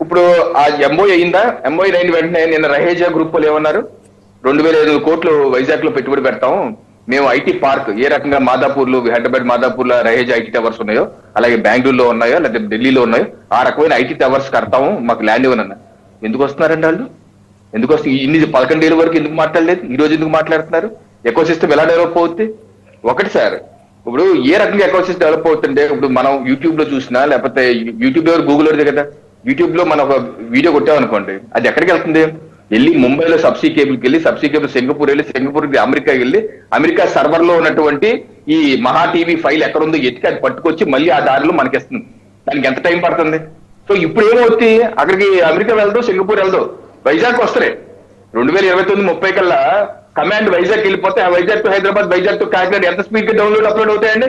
ఇప్పుడు ఆ ఎంఓ అయిందా? ఎంఓ అయిన వెంటనే నిన్న రహేజా గ్రూప్ వాళ్ళు ఏమన్నారు? రెండు వేల ఐదు కోట్లు వైజాగ్లో పెట్టుబడి పెడతాం. మేము ఐటీ పార్క్ ఏ రకంగా మాదాపూర్లు హైదరాబాద్ మాదాపూర్లో రహేజ్ ఐటీ టవర్స్ ఉన్నాయో అలాగే బెంగళూరులో ఉన్నాయో లేదా ఢిల్లీలో ఉన్నాయో ఆ రకమైన ఐటీ టవర్స్ కడతాము మాకు ల్యాండ్ ఇవ్వనన్న. ఎందుకు వస్తున్నారండి వాళ్ళు? ఎందుకు వస్తుంది ఇన్ని పదకొండేళ్ళ వరకు ఎందుకు మాట్లాడలేదు? ఈ రోజు ఎందుకు మాట్లాడుతున్నారు? ఎకో సిస్టమ్ ఎలా డెవలప్ అవుతుంది ఒకటి సార్ ఇప్పుడు ఏ రకంగా ఎకో సిస్టమ్ డెవలప్ అవుతుంటే ఇప్పుడు మనం యూట్యూబ్లో చూసినా లేకపోతే యూట్యూబ్లో గూగుల్ దగ్గర కదా? యూట్యూబ్లో మనం ఒక వీడియో కొట్టామనుకోండి అది ఎక్కడికి వెళ్తుంది? వెళ్ళి ముంబైలో సబ్సీ కేబుల్కి వెళ్ళి సబ్సీ కేబుల్ సింగపూర్ వెళ్ళి సింగపూర్ అమెరికా వెళ్ళి అమెరికా సర్వర్లో ఉన్నటువంటి ఈ మహా టీవీ ఫైల్ ఎక్కడ ఉందో ఎత్తికి అది పట్టుకొచ్చి మళ్ళీ ఆ దారిలో మనకిస్తుంది. దానికి ఎంత టైం పడుతుంది? సో ఇప్పుడు ఏమవుతుంది అక్కడికి అమెరికా వెళ్దు సింగపూర్ వెళ్దు? వైజాగ్ వస్తారే. రెండు వేల ఇరవై తొమ్మిది ముప్పై కల్లా కమాండ్ వైజాగ్ వెళ్ళిపోతే ఆ వైజాగ్ టు హైదరాబాద్ వైజాగ్ టు కాకినాడ ఎంత స్పీడ్గా డౌన్లోడ్ అప్లోడ్ అవుతాయండి?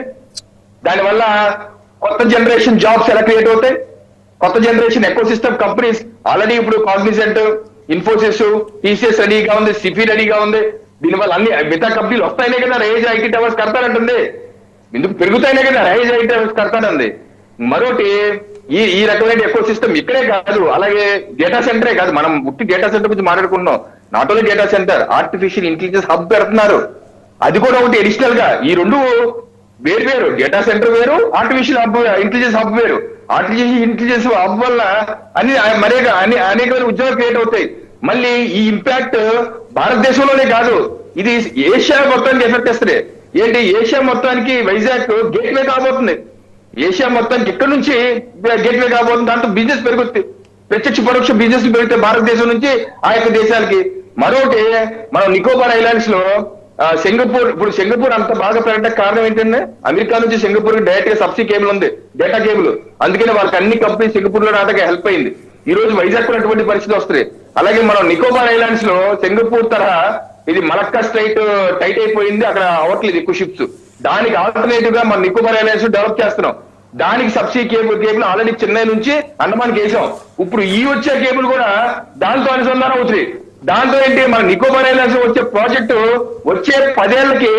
దానివల్ల కొత్త జనరేషన్ జాబ్స్ ఎలా క్రియేట్ అవుతాయి? కొత్త generation ecosystem companies already ఇప్పుడు కాగ్నిజెంట్ ఇన్ఫోసిస్ టీసీఎస్ రెడీగా ఉంది సిఫీ రెడీగా ఉంది. దీనివల్ల అన్ని మిగతా కంపెనీలు వస్తాయనే కదా రేజ్ ఐటీ టవర్స్ కడతానంటుంది ఎందుకు పెరుగుతాయనే కదా రైజ్ ఐటీ టవర్స్ కడతానంది మరొకటి ఈ ఈ రకమైన ఎకో సిస్టమ్ ఇక్కడే కాదు అలాగే డేటా సెంటరే కాదు మనం ముట్టి డేటా సెంటర్ గురించి మాట్లాడుకుంటున్నాం. Not only data centre artificial intelligence hub పెడుతున్నారు. అది కూడా ఒకటి అడిషనల్గా. ఈ రెండు వేరు వేరు డేటా సెంటర్ వేరు ఆర్టిఫిషియల్ హబ్ ఇంటెలిజెన్స్ హబ్ వేరు. ఆర్టిఫిషియల్ ఇంటెలిజెన్స్ హబ్ వల్ల అన్ని మరేక అన్ని అనేక ఉద్యోగాలు క్రియేట్ అవుతాయి. మళ్ళీ ఈ ఇంపాక్ట్ భారతదేశంలోనే కాదు ఇది ఏషియా మొత్తానికి ఎఫెక్ట్ ఇస్తుంది ఏంటి? ఏషియా మొత్తానికి వైజాగ్ గేట్వే కాబోతుంది. ఏషియా మొత్తానికి ఇక్కడ నుంచి గేట్వే కాబోతుంది. దాంతో బిజినెస్ పెరుగుతుంది ప్రత్యక్ష పరోక్ష బిజినెస్ పెరిగితే భారతదేశం నుంచి ఆ యొక్క దేశాలకి. మరొకటి మనం నికోబార్ ఐలాండ్స్లో సింగపూర్ ఇప్పుడు సింగపూర్ అంత బాగా పెరగడానికి కారణం ఏంటంటే అమెరికా నుంచి సింగపూర్ డైరెక్ట్గా సబ్సిడీ కేబుల్ ఉంది డేటా కేబుల్. అందుకనే వాళ్ళకి అన్ని కంపెనీ సింగపూర్లో రావడానికి హెల్ప్ అయింది. ఈ రోజు వైజాగ్ కూడా అటువంటి పరిస్థితి వస్తుంది అలాగే మనం నికోబార్ ఐలాండ్స్లో సింగపూర్ తరహా ఇది మలక్కా స్ట్రైట్ టైట్ అయిపోయింది. అక్కడ అవట్లేదు ఎక్కువ షిప్స్ దానికి ఆల్టర్నేటివ్గా మన నికోబార్ ఐలాండ్స్ డెవలప్ చేస్తున్నాం. దానికి subsidy cable cable already Chennai నుంచి అండమాన్కి వేసాం. ఇప్పుడు ఈ వచ్చే కేబుల్ కూడా దాంతో అనుసంధానం అవుతుంది దాంతో ఏంటి? మన నికోబార్ ఐలాండ్స్ వచ్చే ప్రాజెక్టు వచ్చే పదేళ్ళకి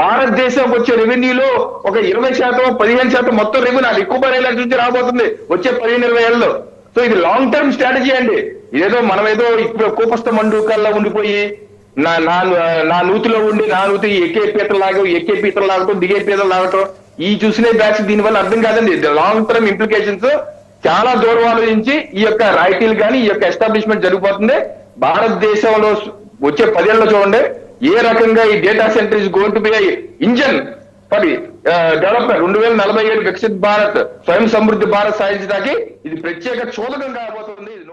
భారతదేశం వచ్చే రెవెన్యూలో ఒక ఇరవై శాతం పదిహేను శాతం మొత్తం రెవెన్యూ ఆ నికోబార్ ఐలాండ్స్ నుంచి రాబోతుంది వచ్చే పదిహేను ఇరవై ఏళ్ళలో. సో ఇది లాంగ్ టర్మ్ స్ట్రాటజీ అండి. ఇదేదో మనం ఏదో ఇప్పుడు కోపస్థ మండూకాల్లో ఉండిపోయి నా నా నా నూతిలో ఉండి నా నూతి ఎక్కే పీతలు లాగవు ఎక్కే పీతలు లాగటం దిగే పీతలు లాగటం ఈ చూసిన బ్యాచ్ దీనివల్ల అర్థం కాదండి. లాంగ్ టర్మ్ ఇంప్లికేషన్స్ చాలా దూరం ఆలోచించి ఈ యొక్క రాయితీలు కానీ ఈ యొక్క ఎస్టాబ్లిష్మెంట్ జరిగిపోతుంది. భారతదేశంలో వచ్చే పదేళ్ళలో చూడండి ఏ రకంగా ఈ data centre is going to be engine for development రెండు వేల నలభై ఏడు వికసిత్ భారత్ స్వయం సమృద్ధి భారత్ సాధించడానికి ఇది ప్రత్యేక చోదకం కాబోతుంది. ఇది